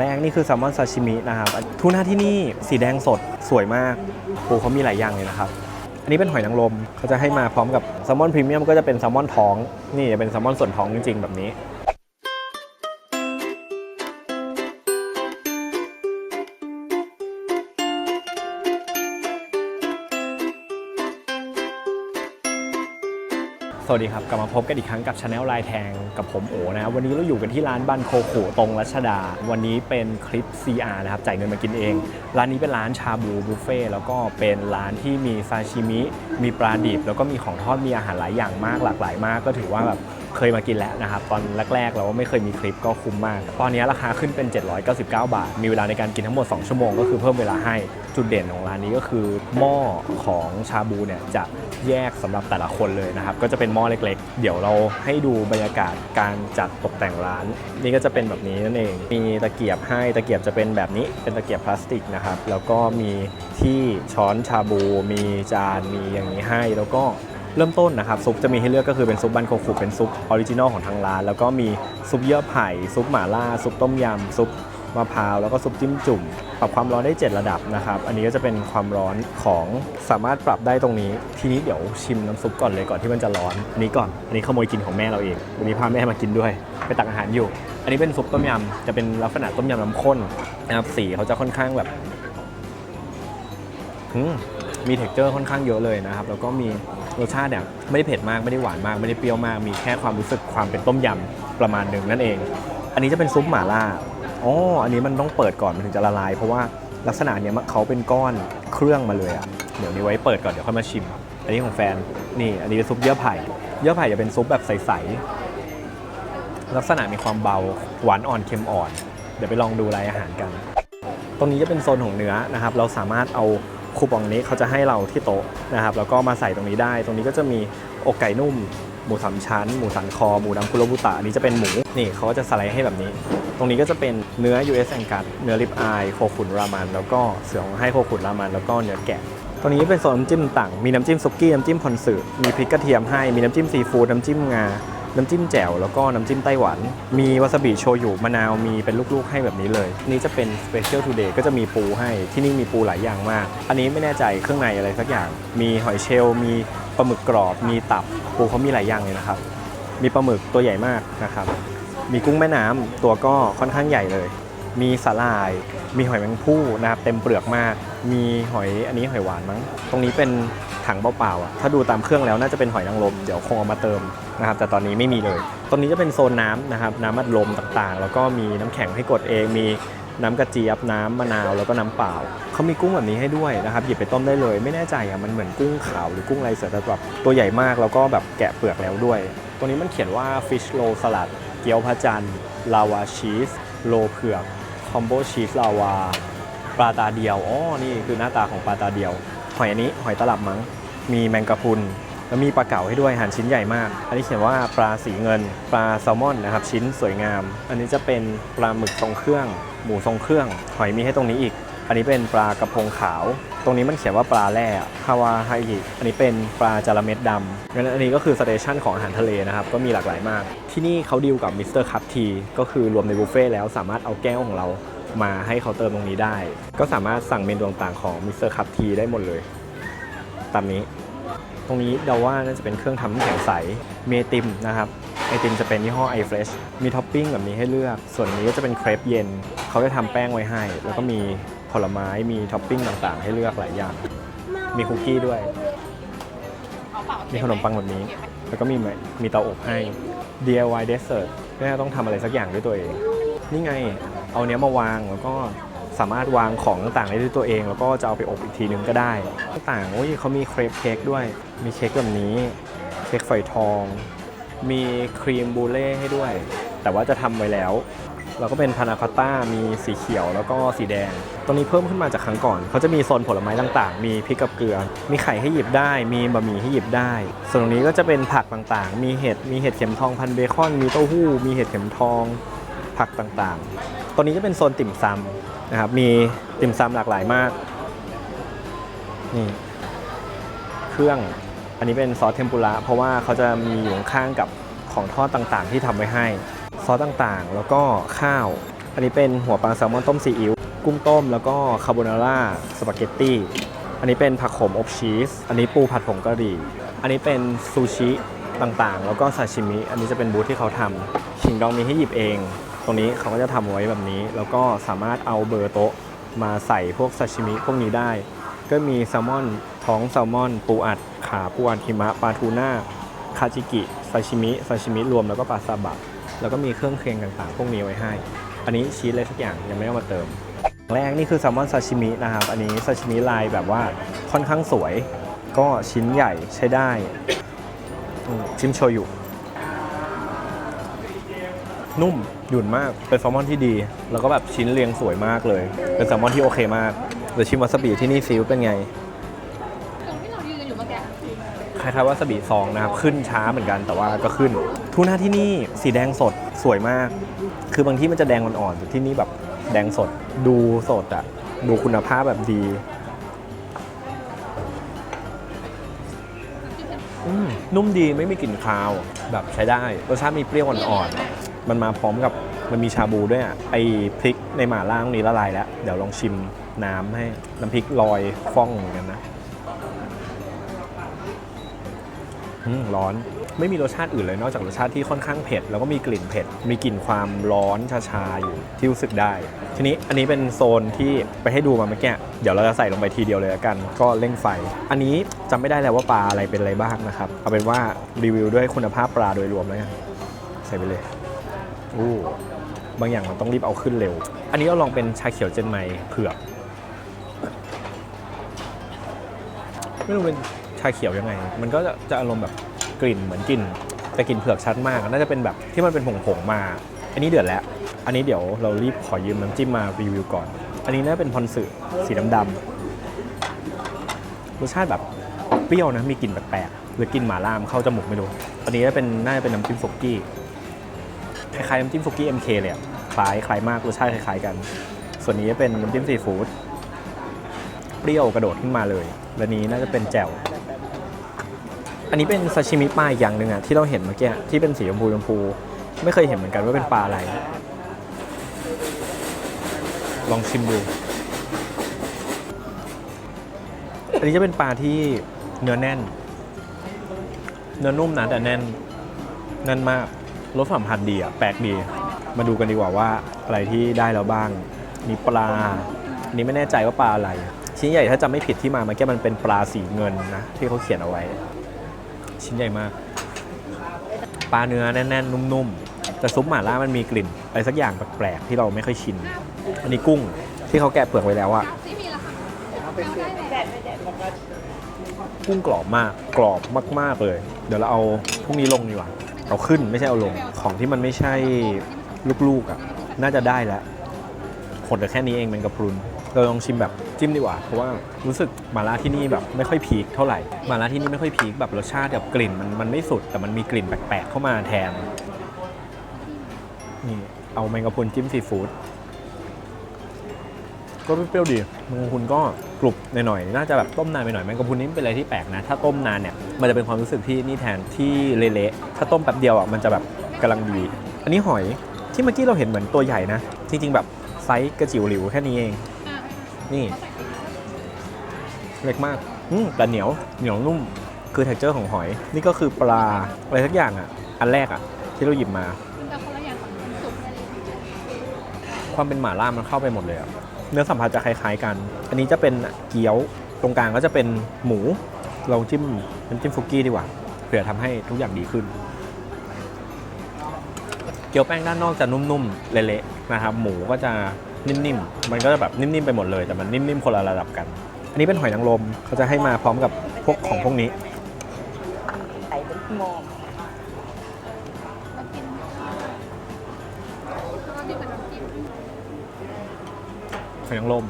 แรกนี่คือแซลมอนซาชิมินะครับทูน่าที่นี่สีแดงสดสวยมากปูเขามีหลายอย่างเลยนะครับ อันนี้เป็นหอยนางรมเขาจะให้มาพร้อมกับแซลมอนพรีเมียมก็จะเป็นแซลมอนท้อง นี่จะเป็นแซลมอนส่วนท้องจริงๆแบบนี้ วัสดีครับกลับมาพบกันอีกครั้งกับชาแนลลายแทงกับผมโอนะวันนี้เราอยู่กันที่ร้านบันโคโขตรงรัชดา วันนี้เป็นคลิป CR นะครับจ่ายเงินมากินเอง ร้านนี้เป็นร้านชาบูบุฟเฟ่แล้วก็เป็นร้านที่มีซาชิมิ มีปลาดิบ แล้วก็มีของทอดมีอาหารหลายอย่างมากหลากหลายมาก ก็ถือว่าแบบ เคยมากินแล้วนะครับตอนแรกๆเราไม่เคยมีคลิปก็คุ้มมาก ตอนนี้ราคาขึ้นเป็น 799 บาท มีเวลาในการกินทั้งหมด 2 ชั่วโมงก็คือเพิ่มเวลาให้จุดเด่นของร้านนี้ก็คือหม้อของชาบูเนี่ยจะแยกสำหรับแต่ละคนเลยนะครับก็จะเป็นหม้อเล็กๆ เดี๋ยวเราให้ดูบรรยากาศการจัดตกแต่งร้าน นี่ก็จะเป็นแบบนี้นั่นเอง มีตะเกียบให้ตะเกียบจะเป็นแบบนี้เป็นตะเกียบพลาสติกนะครับแล้วก็มีที่ช้อนชาบู มีจานมีอย่างนี้ให้แล้วก็ เริ่มต้นนะครับซุปจะมีให้เลือกก็คือเป็นซุปบันโคฟุเป็นซุปออริจินอลของทางร้าน แล้วก็มีซุปเยื่อไผ่ซุปหม่าล่า ซุปต้มยำซุปมะพร้าวแล้วก็ซุปจิ้มจุ่ม ปรับความร้อนได้ 7 ระดับนะครับ อันนี้ก็จะเป็นความร้อนของสามารถปรับได้ตรงนี้ ทีนี้เดี๋ยวชิมน้ำซุปก่อนเลยก่อนที่มันจะร้อนอันนี้ก่อน อันนี้ขโมยกินของแม่เราเอง วันนี้พาแม่มากินด้วย ไปตักอาหารอยู่ อันนี้เป็นซุปต้มยำ จะเป็นลักษณะต้มยำน้ำข้นนะครับ สีเขาจะค่อนข้างแบบมมีเท็กเจอร์ค่อนข้างเยอะเลยนะครับ แล้วก็มี รสชาติเนี่ยไม่ได้เผ็ดมากไม่ได้หวานมากไม่ได้เปรี้ยวมาก มีแค่ความรู้สึกความเป็นต้มยำประมาณหนึ่งนั่นเอง อันนี้จะเป็นซุปหม่าล่าอ๋ออันนี้มันต้องเปิดก่อนมันถึงจะละลาย เพราะว่าลักษณะเนี้ยมันเขาเป็นก้อนเครื่องมาเลยอะเดี๋ยวนี้ไว้เปิดก่อนเดี๋ยวค่อยมาชิม อันนี้ของแฟนนี่ อันนี้เป็นซุปเยื่อไผ่เยื่อไผ่จะเป็นซุปแบบใสๆลักษณะมีความเบาหวานอ่อนเค็มอ่อน เดี๋ยวไปลองดูรายอาหารกัน ตรงนี้จะเป็นโซนของเนื้อนะครับ เราสามารถเอา คูปองนี้เขาจะให้เราที่โต๊ะนะครับแล้วก็มาใส่ตรงนี้ได้ ตรงนี้ก็จะมีอกไก่นุ่ม หมูสามชั้น หมูสันคอ หมูดำคุโรบุตะอันนี้จะเป็นหมูนี่เขาก็จะสไลด์ให้แบบนี้ ตรงนี้ก็จะเป็นเนื้อ US แองกัสเนื้อริบอายโคขุนรามัน แล้วก็เสือของให้โคขุนรามัน แล้วก็เนื้อแกะตรงนี้เป็นโซนน้ำจิ้มต่าง มีน้ำจิ้มซุกี้ น้ำจิ้มพอนสึมีพริกกระเทียมให้ มีน้ำจิ้มซีฟู้ด น้ำจิ้มงา น้ำจิ้มแจ่วแล้วก็น้ำจิ้มไต้หวัน มีวาซาบิโชยุมะนาวมีเป็นลูกๆให้แบบนี้เลย นี่จะเป็น Special Today ก็จะมีปูให้ที่นี่มีปูหลายอย่างมาก อันนี้ไม่แน่ใจเครื่องในอะไรสักอย่าง มีหอยเชลล์มีปลาหมึกกรอบ มีตับปูเขามีหลายอย่างเลยนะครับ มีปลาหมึกตัวใหญ่มากนะครับ มีกุ้งแม่น้ำตัวก็ค่อนข้างใหญ่เลย มีสาหร่าย มีหอยแมงภู่นะครับเต็มเปลือกมาก มีหอยอันนี้หอยหวานมั้ง ตรงนี้เป็นถังเปล่าๆอะ ถ้าดูตามเครื่องแล้วน่าจะเป็นหอยนางรม เดี๋ยวคงเอามาเติมนะครับ แต่ตอนนี้ไม่มีเลยตรงนี้จะเป็นโซนน้ำนะครับ น้ำอัดลมต่างๆ แล้วก็มีน้ำแข็งให้กดเอง มีน้ำกระเจี๊ยบน้ำมะนาวแล้วก็น้ำเปล่า เขามีกุ้งแบบนี้ให้ด้วยนะครับหยิบไปต้มได้เลย ไม่แน่ใจอะมันเหมือนกุ้งขาวหรือกุ้งลายเสือแต่แบบตัวใหญ่มากแล้วก็แบบแกะเปลือกแล้วด้วยตรงนี้มันเขียนว่า fish roll salad เกี๊ยวพระจันทร์ลาวาชีสโลเผือกคอมโบชีสลาวา ปลาตาเดียวอ๋อนี่คือหน้าตาของปลาตาเดียว หอยอันนี้หอยตลับมั้ง มีแมงกะพรุนแล้วมีปลาเก๋าให้ด้วยหั่นชิ้นใหญ่มาก อันนี้เขียนว่าปลาสีเงิน ปลาแซลมอนนะครับชิ้นสวยงาม อันนี้จะเป็นปลาหมึกทรงเครื่อง หมูทรงเครื่อง หอยมีให้ตรงนี้อีก อันนี้เป็นปลากระพงขาว ตรงนี้มันเขียนว่าปลาแร่คาวาไฮอิอันนี้เป็นปลาจาระเม็ดดำงั้นอันนี้ก็คือสเตชันของอาหารทะเลนะครับ ก็มีหลากหลายมาก ที่นี่เขาดีลกับมิสเตอร์คัพทีก็คือรวมในบุฟเฟ่ต์แล้วสามารถเอาแก้วของเรา มาให้เขาเติมตรงนี้ได้ ก็สามารถสั่งเมนูต่างๆของมิสเตอร์คัพทีได้หมดเลย ตามนี้ ตรงนี้เดาว่าน่าจะเป็นเครื่องทำน้ำแข็งใสมีไอติมนะครับ ไอติมจะเป็นยี่ห้อ i f r e s h มีท็อปปิ้งแบบนี้ให้เลือก ส่วนนี้ก็จะเป็นเครปเย็น เขาได้ทำแป้งไว้ให้ แล้วก็มีผลไม้ มีท็อปปิ้งต่างๆ ให้เลือกหลายอย่าง มีคุกกี้ด้วย มีขนมปังแบบนี้ แล้วก็มีมีเตาอบให้ DIY dessert ก็ต้องทำอะไรสักอย่างด้วยตัวเอง นี่ไง เอาเนี้ยมาวางแล้วก็สามารถวางของต่างๆได้ด้วยตัวเอง แล้วก็จะเอาไปอบอีกทีนึงก็ได้ต่างๆโอ้ยเขามีเครปเค้กด้วย มีเค้กแบบนี้เค้กฝอยทอง มีครีมบูเล่ให้ด้วย แต่ว่าจะทำไว้แล้วแล้วก็เป็นพานาคอต้ามีสีเขียวแล้วก็สีแดง ตรงนี้เพิ่มขึ้นมาจากครั้งก่อน เขาจะมีโซนผลไม้ต่างๆ มีพริกกับเกลือ มีไข่ให้หยิบได้ มีบะหมี่ให้หยิบได้ ส่วนตรงนี้ก็จะเป็นผักต่างๆ มีเห็ด มีเห็ดเข็มทองพันเบคอน มีเต้าหู้ มีเห็ดเข็มทอง ผักต่างๆตรงนี้จะเป็นโซนติ่มซำนะครับ มีติ่มซำหลากหลายมาก นี่ เครื่อง อันนี้เป็นซอสเทมปุระ เพราะว่าเขาจะมีอยู่ข้างกับของทอดต่างๆ ที่ทำไว้ให้ ซอสต่างๆ แล้วก็ข้าว อันนี้เป็นหัวปลาแซลมอนต้มซีอิ๊ว กุ้งต้ม แล้วก็คาโบนาร่า สปาเกตตี้ อันนี้เป็นผักโขมอบชีส อันนี้ปูผัดผงกะหรี่ อันนี้เป็นซูชิต่างๆ แล้วก็ซาชิมิ อันนี้จะเป็นบูธที่เขาทำชิงดองมีให้หยิบเอง ตรงนี้เขาก็จะทำไว้แบบนี้ แล้วก็สามารถเอาเบอร์โต๊ะมาใส่พวกซาชิมิพวกนี้ได้ ก็มีแซลมอนท้องแซลมอน ปูอัด ขาปูอัดหิมะปลาทูน่าคาจิกิซาชิมิซาชิมิรวมแล้วก็ปลาซาบะแล้วก็มีเครื่องเคียงต่างๆ พวกนี้ไว้ให้ อันนี้ชีสอะไรสักอย่างยังไม่ได้อามาเติมแรกนี่คือแซลมอนซาชิมินะครับ อันนี้ซาชิมิลายแบบว่าค่อนข้างสวย ก็ชิ้นใหญ่ใช้ได้ชิมโชยุ นุ่มหยุ่นมากเป็นแซลมอนที่ดี แล้วก็แบบชิ้นเรียงสวยมากเลย เป็นแซลมอนที่โอเคมากเดี๋ยวชิมวาซาบิที่นี่ซิลเป็นไงตรงที่เรายืนกันอยู่เมื่อกี้คล้ายๆวาซาบิซองนะครับขึ้นช้าเหมือนกันแต่ว่าก็ขึ้นทูน่าที่นี่สีแดงสดสวยมาก คือบางที่มันจะแดงอ่อนๆแต่ที่นี่แบบแดงสดดูสดอะดูคุณภาพแบบดีนุ่มดีไม่มีกลิ่นคาวแบบใช้ได้รสชาติมีเปรี้ยวอ่อนๆ มันมาพร้อมกับมันมีชาบูด้วยอะไอพริกในหม่าล่าตรงนี้ละลายแล้ว เดี๋ยวลองชิมน้ำให้น้ำพริกลอยฟ่องเหมือนกันนะร้อนไม่มีรสชาติอื่นเลยนอกจากรสชาติที่ค่อนข้างเผ็ด แล้วก็มีกลิ่นเผ็ด มีกลิ่นความร้อนชาๆอยู่ที่รู้สึกได้ ทีนี้อันนี้เป็นโซนที่ไปให้ดูมาเมื่อกี้เดี๋ยวเราจะใส่ลงไปทีเดียวเลยละกัน ก็เร่งไฟ อันนี้จำไม่ได้แล้วว่าปลาอะไรเป็นอะไรบ้างนะครับ เอาเป็นว่ารีวิวด้วยคุณภาพปลาโดยรวมแล้วกันใส่ไปเลย อู้บางอย่างมันต้องรีบเอาขึ้นเร็ว อันนี้เราลองเป็นชาเขียวเจนไมเผือก ไม่รู้เป็นชาเขียวยังไง มันก็จะจะอารมณ์แบบกลิ่นเหมือนกลิ่นแต่กลิ่นเผือกชัดมาก น่าจะเป็นแบบที่มันเป็นผงๆมา อันนี้เดือดแล้ว อันนี้เดี๋ยวเรารีบขอยืมน้ำจิ้มมารีวิวก่อน อันนี้น่าเป็นพอนสึสีดำๆรสชาติแบบเปรี้ยวนะ มีกลิ่นแปลกๆหรือกลิ่นหม่าล่ามเข้าจมูกไม่รู้ อันนี้เป็นน่าจะเป็นน้ำจิ้มฟกกี้ คล้ายๆน้ำจิ้มฟุกกี้ MK เลยอะคล้ายคล้ายมากรสชาติคล้ายๆกัน ส่วนนี้จะเป็นน้ำจิ้มซีฟู้ดเปรี้ยวกระโดดขึ้นมาเลย และนี้น่าจะเป็นแจ่ว อันนี้เป็นซาชิมิปลาอีกอย่างหนึ่งอะที่เราเห็นเมื่อกี้ที่เป็นสีชมพูชมพู ไม่เคยเห็นเหมือนกันว่าเป็นปลาอะไร ลองชิมดู อันนี้จะเป็นปลาที่เนื้อแน่น เนื้อนุ่มนะแต่แน่น แน่นมาก รสสัมผัสดีอะแปลกดี มาดูกันดีกว่าว่าอะไรที่ได้แล้วบ้าง มีปลาอันนี้ไม่แน่ใจว่าปลาอะไร ชิ้นใหญ่ถ้าจำไม่ผิดที่มาเมื่อกี้มันเป็นปลาสีเงินนะที่เขาเขียนเอาไว้ ชิ้นใหญ่มาก ปลาเนื้อแน่น ๆ นุ่มๆ แต่ซุปหม่าล่ามันมีกลิ่นอะไรสักอย่างแปลกๆที่เราไม่ค่อยชิน อันนี้กุ้งที่เขาแกะเปลือกไว้แล้วอะที่มีราคาได้ไหมกุ้งกรอบมากกรอบมากๆเลย เดี๋ยวเราเอาพวกนี้ลงดีกว่า เอาขึ้นไม่ใช่เอาลงของที่มันไม่ใช่ลูกๆอะน่าจะได้แล้วขดแต่แค่นี้เองเป็นกะพรุนเราลองชิมแบบจิ้มดีกว่า เพราะว่ารู้สึกมาล่าที่นี่แบบไม่ค่อยพีคเท่าไหร่มาล่าที่นี่ไม่ค่อยพีคแบบรสชาติกับกลิ่นมันมันไม่สุด แต่มันมีกลิ่นแปลกๆเข้ามาแทนนี่เอาแมงกะพรุนจิ้มซีฟู้ดก็เปรี้ยวๆดีแมงกะพรุนก็กรุบหน่อยๆน่าจะแบบต้มนานไปหน่อยแมงกะพรุนนี่เป็นอะไรที่แปลกนะ ถ้าต้มนานเนี่ย มันจะเป็นความรู้สึกที่นี่แทนที่เละๆ ถ้าต้มแป๊บเดียวอะมันจะแบบกำลังดี อันนี้หอยที่เมื่อกี้เราเห็นเหมือนตัวใหญ่นะ จริง ๆ แบบไซส์กระจิ๋วหลิวแค่นี้เองอะนี่ เล็กมากอืมแต่เหนียวเหนียวนุ่ม คือเท็กเจอร์ของหอย นี่ก็คือปลาอะไรสักอย่างอะ อันแรกอะ ที่เราหยิบมาแต่คนละอย่างกับน้ำซุปความเป็นหม่าล่ามันเข้าไปหมดเลยอะเนื้อสัมผัสจะคล้ายๆกัน อันนี้จะเป็นเกี๊ยว ตรงกลางก็จะเป็นหมู เราจิ้มน้ำจิ้มฟุกกี้ดีกว่าเผื่อทำให้ทุกอย่างดีขึ้น เกี๊ยวแป้งด้านนอกจะนุ่มๆ เละๆนะครับ หมูก็จะนิ่มๆ มันก็จะแบบนิ่มๆไปหมดเลย แต่มันนิ่มๆ คนละระดับกัน อันนี้เป็นหอยนางรมเขาจะให้มาพร้อมกับพวกของพวกนี้ใส่เป็นหม้อมากินแล้วก็มีเป็นน้ำจิ้มหอยนางรม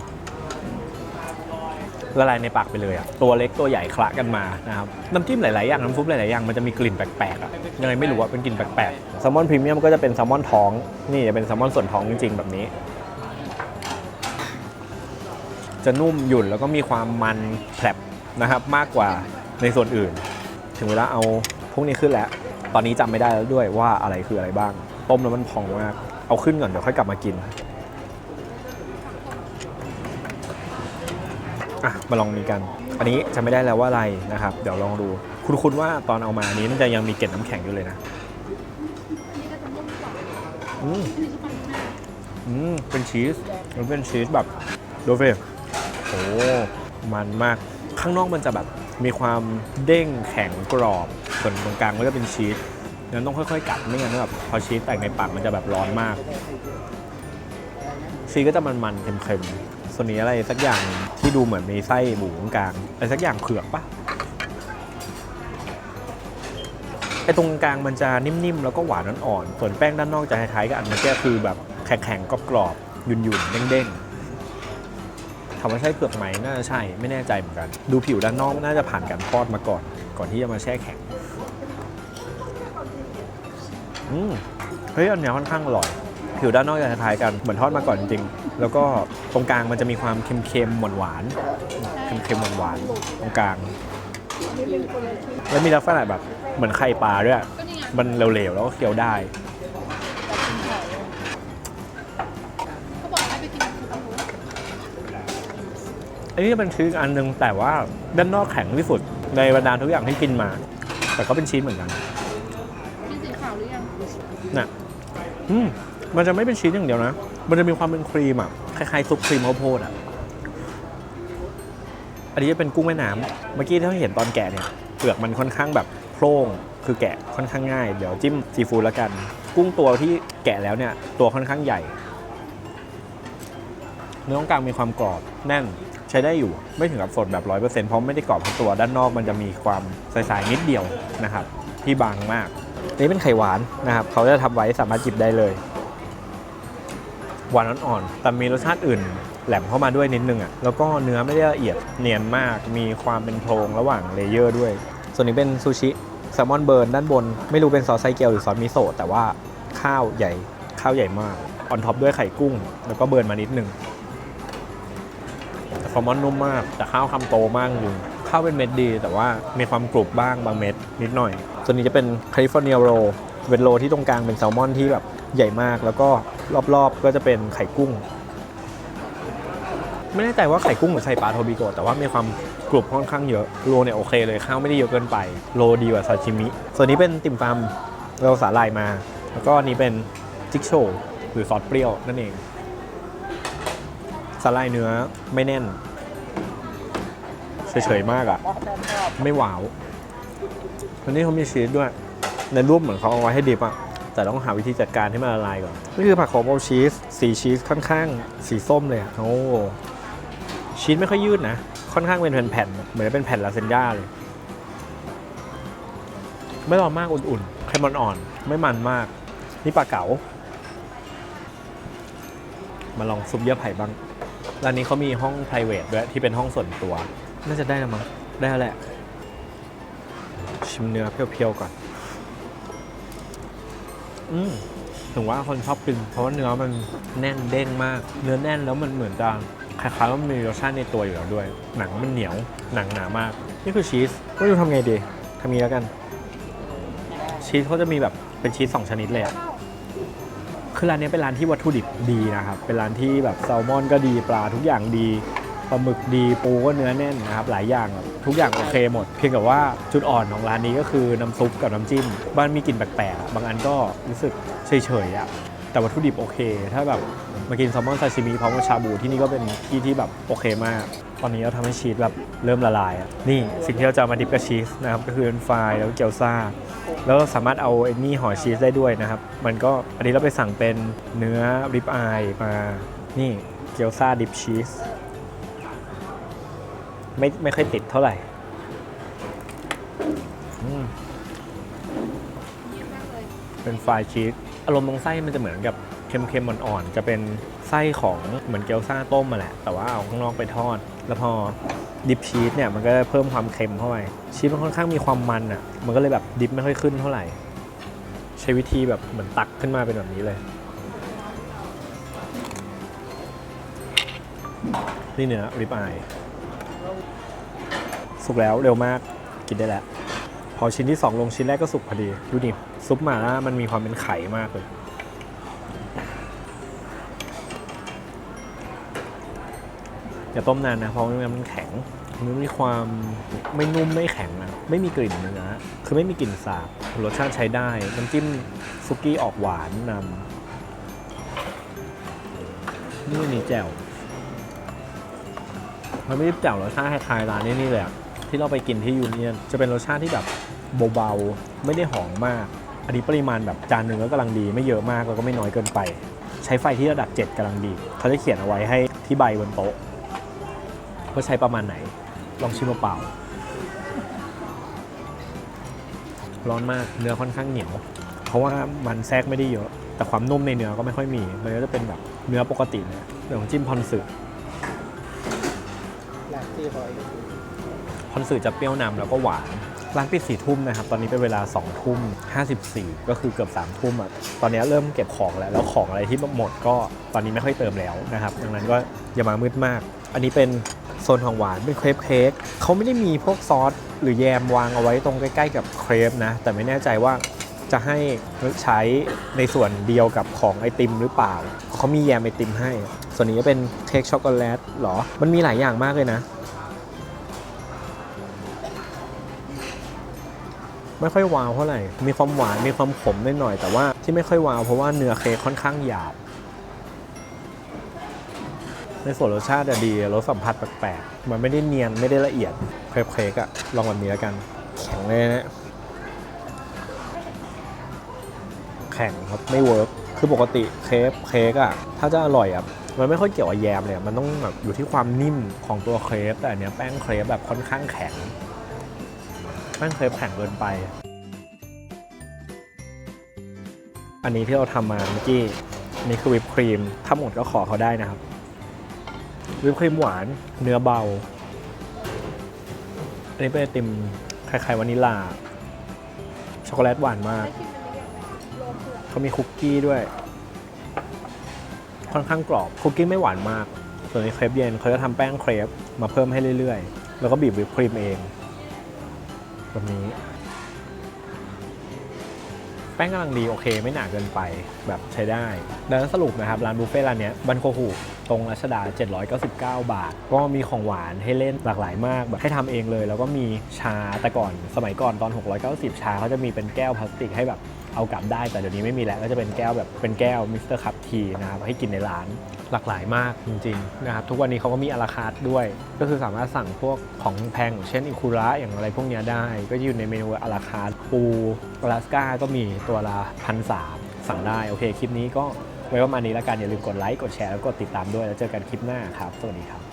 ละลายในปากไปเลยอะตัวเล็กตัวใหญ่คละกันมานะครับน้ำจิ้มหลายๆอย่างน้ำซุปหลายๆอย่างมันจะมีกลิ่นแปลกๆอะยังไงไม่รู้อะเป็นกลิ่นแปลกๆแซลมอนพรีเมียมก็จะเป็นแซลมอนท้องนี่จะเป็นแซลมอนส่วนท้องจริงๆ แบบนี้ จะนุ่มหยุ่นแล้วก็มีความมันแผลบนะครับมากกว่าในส่วนอื่น ถึงเวลาเอาพวกนี้ขึ้นแล้ว ตอนนี้จำไม่ได้แล้วด้วยว่าอะไรคืออะไรบ้าง ต้มแล้วมันพองมากเอาขึ้นก่อนเดี๋ยวค่อยกลับมากิน อะ มาลองนี้กัน อันนี้จะไม่ได้แล้วว่าอะไรนะครับ เดี๋ยวลองดู คุณคุณว่าตอนเอามาอันนี้มันจะยังมีเกล็ดน้ำแข็งอยู่เลยนะอืมอืมเป็นชีสมันเป็นชีสแบบโดเฟโอ้มันมาก ข้างนอกมันจะแบบมีความเด้งแข็งกรอบ ส่วนตรงกลางก็จะเป็นชีสงั้นต้องค่อยๆ กัดไม่งั้นแบบพอชีสแตกในปากมันจะแบบร้อนมาก ชีสก็จะมันๆเค็มๆส่วนนี้อะไรสักอย่างนึง ดูเหมือนมีไส้หมูตรงกลางอะไรสักอย่างเผือกปะไอ้ตรงกลางมันจะนิ่มๆ แล้วก็หวานอ่อนๆ ส่วนแป้งด้านนอกจะคล้ายๆกับอันเมื่อกี้คือแบบแข็งๆกรอบๆหยุ่นๆเด้งๆถามว่าใช่เผือกไหมน่าจะใช่ไม่แน่ใจเหมือนกัน ดูผิวด้านนอกน่าจะผ่านการทอดมาก่อน ก่อนที่จะมาแช่แข็งอืมเฮ้ยอันเนี้ยค่อนข้างอร่อย ผิวด้านนอกจะคล้ายๆกันเหมือนทอดมาก่อนจริงๆ แล้วก็ตรงกลางมันจะมีความเค็มๆหวานๆเค็มๆหวานๆตรงกลาง แล้วมีลักษณะแบบเหมือนไข่ปลาด้วยก็นี่ไงมันเหลวๆแล้วก็เคี้ยวได้เขาบอกให้ไปกินคือตรงนู้นอันนี้จะเป็นชีสอันหนึงแต่ว่าด้านนอกแข็งที่สุดในบรรดาทุกอย่างที่กินมา แต่ก็เป็นชีสเหมือนกัน กินสีขาวหรือยังน่ะ อืม มันจะไม่เป็นชีสอย่างเดียวนะ มันจะมีความเป็นครีมอะ คล้ายๆซุปครีมข้าวโพดอะ อันนี้จะเป็นกุ้งแม่น้ำเมื่อกี้ที่เราเห็นตอนแกะเนี่ย เปลือกมันค่อนข้างแบบโพร่ง คือแกะค่อนข้างง่าย เดี๋ยวจิ้มซีฟู้ดแล้วกัน กุ้งตัวที่แกะแล้วเนี่ย ตัวค่อนข้างใหญ่ เนื้อตรงกลางมีความกรอบแน่นใช้ได้อยู่ ไม่ถึงกับสดแบบร้อยเปอร์เซ็นต์เพราะไม่ได้กรอบทั้งตัวด้านนอกมันจะมีความใสๆนิดเดียวนะครับ ที่บางมากนี่เป็นไข่หวานนะครับ เขาจะทำไว้สามารถจิบได้เลย หวานอ่อนๆแต่มีรสชาติอื่น แหลมเข้ามาด้วยนิดนึงอะแล้วก็เนื้อไม่ได้ละเอียดเนียนมากมีความเป็นโพรงระหว่างเลเยอร์ด้วย ส่วนนี้เป็นซูชิแซลมอนเบิร์นด้านบน ไม่รู้เป็นซอสไซเกียวหรือซอสมิโซะแต่ว่าข้าวใหญ่ข้าวใหญ่มากออนท็อปด้วยไข่กุ้ง แล้วก็เบิร์นมานิดนึงแซลมอนนุ่มมากแต่ข้าวคำโตมากจริงข้าวเป็นเม็ดดี แต่ว่ามีความกรุบบ้างบางเม็ดนิดหน่อย ส่วนนี้จะเป็นแคลิฟอร์เนียโรเป็นโรที่ตรงกลางเป็นแซลมอนที่แบบ ใหญ่มากแล้วก็รอบๆก็จะเป็นไข่กุ้ง ไม่แน่ใจว่าไข่กุ้งหรือไข่ปลาโทบิโกะแต่ว่ามีความกรุบค่อนข้างเยอะโรเนี่ยโอเคเลยข้าวไม่ได้เยอะเกินไปโรดีกว่าซาชิมิส่วนนี้เป็นติ่มซำเราสาหร่ายมา แล้วก็อันนี้เป็นจิกโชหรือซอสเปรี้ยวนั่นเองสาหร่ายเนื้อไม่แน่นเฉยๆมากอะ่ะ ไม่หวาวอันนี้เขามีชีสด้วย ในรูปเหมือนเขาเอาไว้ให้ดิบอะ่ะ แต่ต้องหาวิธีจัดการให้มันละลายก่อน นี่คือผักโขมโอชีส สีชีสค่อนข้างสีส้มเลยอะโอ้ชีสไม่ค่อยยืดนะ ค่อนข้างเป็นแผ่นๆ เหมือนเป็นแผ่นลาเซนญ่าเลย ไม่ร้อนมากอุ่นๆเค็มอ่อนๆไม่มันมาก นี่ปลาเก๋า มาลองซุปเยื่อไผ่บ้าง ร้านนี้เขามีห้อง p r i v a t ด้วยที่เป็นห้องส่วนตัว น่าจะได้แล้วมั้ง ได้แล้วแหละ ชิมเนื้อเพียวๆก่อน อืมถึงว่าคนชอบกินเพราะว่าเนื้อมันแน่นเด้งมาก เนื้อแน่นแล้วมันเหมือนจะคล้ายๆว่ามันมีรสชาติในตัวอยู่แล้วด้วย หนังมันเหนียวหนังหนามาก นี่คือชีสไม่รู้ทำไงดีทำนี้แล้วกัน ชีสเขาจะมีแบบเป็นชีสสองชนิดเลยอะคือร้านนี้เป็นร้านที่วัตถุดิบดีนะครับ เป็นร้านที่แบบแซลมอนก็ดีปลาทุกอย่างดี ปลาหมึกดีปูก็เนื้อแน่นนะครับหลายอย่างทุกอย่างโอเคหมด เพียงแต่ว่าจุดอ่อนของร้านนี้ก็คือน้ำซุปกับน้ำจิ้มบ้านมีกลิ่นแปลกๆบางอันก็รู้สึกเฉยๆอะแต่วัตถุดิบโอเค ถ้าแบบมากินแซลมอนซาชิมิพร้อมกับชาบูที่นี่ก็เป็นที่ที่แบบโอเคมาก ตอนนี้เราทำให้ชีสแบบเริ่มละลาย นี่สิ่งที่เราจะมาดิบกับชีสนะครับก็คือเป็นฟรายแล้วเกี๊ยวซ่า แล้วสามารถเอาไอ้นี่ห่อชีสได้ด้วยนะครับ มันก็อันนี้เราไปสั่งเป็นเนื้อริบอายมา นี่เกี๊ยวซ่าดิบชีส ไม่ไม่ค่อยติดเท่าไหร่เป็นไฟรายชีสอารมณ์ตรงไส้มันจะเหมือนกับเค็มๆอ่อนๆจะเป็นไส้ของเหมือนเกี๊ยวซ่าต้มมาแหละ แต่ว่าเอาข้างนอกไปทอด แล้วพอดิบชีสเนี่ยมันก็จะเพิ่มความเค็มเข้าไปชีสมันค่อนข้างมีความมันอะ มันก็เลยแบบดิบไม่ค่อยขึ้นเท่าไหร่ ใช้วิธีแบบเหมือนตักขึ้นมาเป็นแบบนี้เลย นี่เนื้อริบอาย สุกแล้วเร็วมากกินได้แล้ว พอชิ้นที่ 2 ลงชิ้นแรกก็สุกพอดี ดูดิซุปหมาล่ามันมีความเป็นไข่มากเลยอย่าต้มนานนะเพราะไม่งั้นมันแข็งมันมีความไม่นุ่มไม่แข็งนะไม่มีกลิ่นเนื้อคือไม่มีกลิ่นสาบรสชาติใช้ได้น้ำจิ้มซุกี้ออกหวานนำนี่นี่แจ่วมันไม่ได้แจ่วรสชาติคล้ายๆร้านนี้นี่เลยอะ ที่เราไปกินที่ยูเนียนจะเป็นรสชาติที่แบบเบาๆ ไม่ได้หอมมาก อันนี้ปริมาณแบบจานหนึ่งก็กำลังดี ไม่เยอะมากแล้วก็ไม่น้อยเกินไป ใช้ไฟที่ระดับ 7กำลังดี เขาจะเขียนเอาไว้ให้ที่ใบบนโต๊ะว่าใช้ประมาณไหน ลองชิมเปล่าๆร้อนมากเนื้อค่อนข้างเหนียว เพราะว่ามันแทรกไม่ได้เยอะ แต่ความนุ่มในเนื้อก็ไม่ค่อยมีมันก็จะเป็นแบบเนื้อปกติเลยเดี๋ยวจิ้มพอนสึ พอนเสึจะเปรี้ยวนำแล้วก็หวานร้านปิดสี่ทุ่มนะครับ ตอนนี้เป็นเวลา2องทุ่ม54ก็คือเกือบ3ามทุ่มอะตอนนี้เริ่มเก็บของแล้ว แล้วของอะไรที่หมดก็ตอนนี้ไม่ค่อยเติมแล้วนะครับดังนั้นก็อย่ามามืดมาก อันนี้เป็นโซนของหวานเป็นเครปเค้กเขาไม่ได้มีพวกซอสหรือแยมวางเอาไว้ตรงใกล้ๆกับเครปนะ แต่ไม่แน่ใจว่าจะให้ใช้ในส่วนเดียวกับของไอติมหรือเปล่า เขามีแยมไอติมให้ ส่วนนี้ก็เป็นเค้กช็อกโกแลตเหรอ มันมีหลายอย่างมากเลยนะ ไม่ค่อยว้าวเท่าไหร่ มีความหวาน มีความขมนิดหน่อย แต่ว่าที่ไม่ค่อยว้าวเพราะว่าเนื้อเค้กค่อนข้างหยาบ ในส่วนรสชาติดีรสสัมผัสแปลกๆ มันไม่ได้เนียนไม่ได้ละเอียดเครปเค้กอะลองแบบนี้แล้วกัน แข็งเลยนะ แข็งครับไม่เวิร์กคือปกติเครปเค้กอะถ้าจะอร่อยอะมันไม่ค่อยเกี่ยวกับแยมเลย มันต้องแบบอยู่ที่ความนิ่มของตัวเครปแต่อันเนี้ยแป้งเครปแบบค่อนข้างแข็ง แป้งเครปแข็งเกินไป อันนี้ที่เราทำมาเมื่อกี้นี่คือวิปครีม ถ้าหมดก็ขอเขาได้นะครับ วิปครีมหวานเนื้อเบา อันนี้เป็นไอติมคล้ายๆวานิลลาช็อกโกแลตหวานมากได้กินเป็นโลเผือกเขามีคุกกี้ด้วย ค่อนข้างกรอบ คุกกี้ไม่หวานมาก ส่วนในเครปเย็นเขาจะทำแป้งเครปมาเพิ่มให้เรื่อยๆ แล้วก็บีบวิปครีมเอง แบบนี้ แป้งกำลังดีโอเคไม่หนาเกินไปแบบใช้ได้ดังนั้นสรุปนะครับ ร้านบุฟเฟ่ร้านนี้บันโคหูตรงรัชดา 799 บาท ก็มีของหวานให้เล่นหลากหลายมากแบบให้ทำเองเลย แล้วก็มีชาแต่ก่อนสมัยก่อนตอน 690 ชาเขาจะมีเป็นแก้วพลาสติกให้แบบเอากลับได้แต่เดี๋ยวนี้ไม่มีแล้วก็จะเป็นแก้วแบบเป็นแก้วมิสเตอร์คัพทีนะครับให้กินในร้าน หลากหลายมากจริงๆนะครับทุกวันนี้เขาก็มีอาราคาร์ด้วย ก็คือสามารถสั่งพวกของแพงเช่นอิคุระอย่างอะไรพวกนี้ได้ ก็อยู่ในเมนูอาราคาร์ปูอลาสก้าก็มีตัวละพันสามสั่งได้ โอเคคลิปนี้ก็ไว้ประมาณนี้แล้วกันอย่าลืมกดไลค์กดแชร์แล้วกดติดตามด้วยแล้วเจอกันคลิปหน้าครับสวัสดีครับ